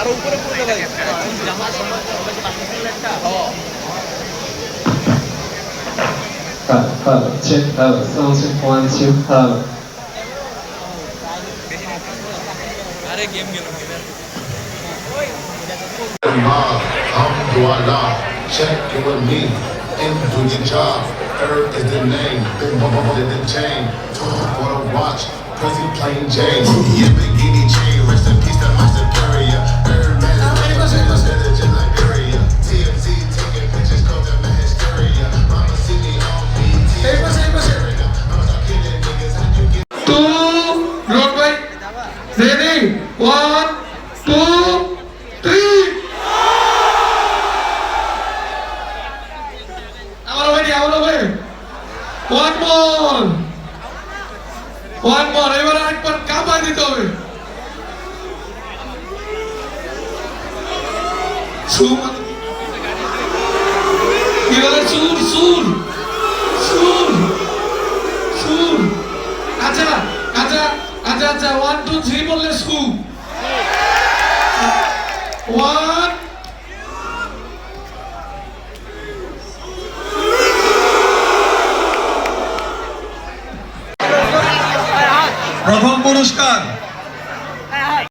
আরো উপরে পড়তে পারি Hello, hello, check, hello, sound check, one, two, hello. আরে গেম গেল Allah, Alhamdulillah, check it with me and do your job. Earth is the name, big bubble in the chain. For the watch, cause he plain Jane. Yeah, bikini Two, road by, ready, one, two, three. আমার ভাই আমার ভাই one more one more এবার আরেকবার কাঁপাই দিতে হবে সুর সুর আচ্ছা আচ্ছা ওয়ান টু থ্রি বললে সু ওয়ান প্রথম পুরস্কার।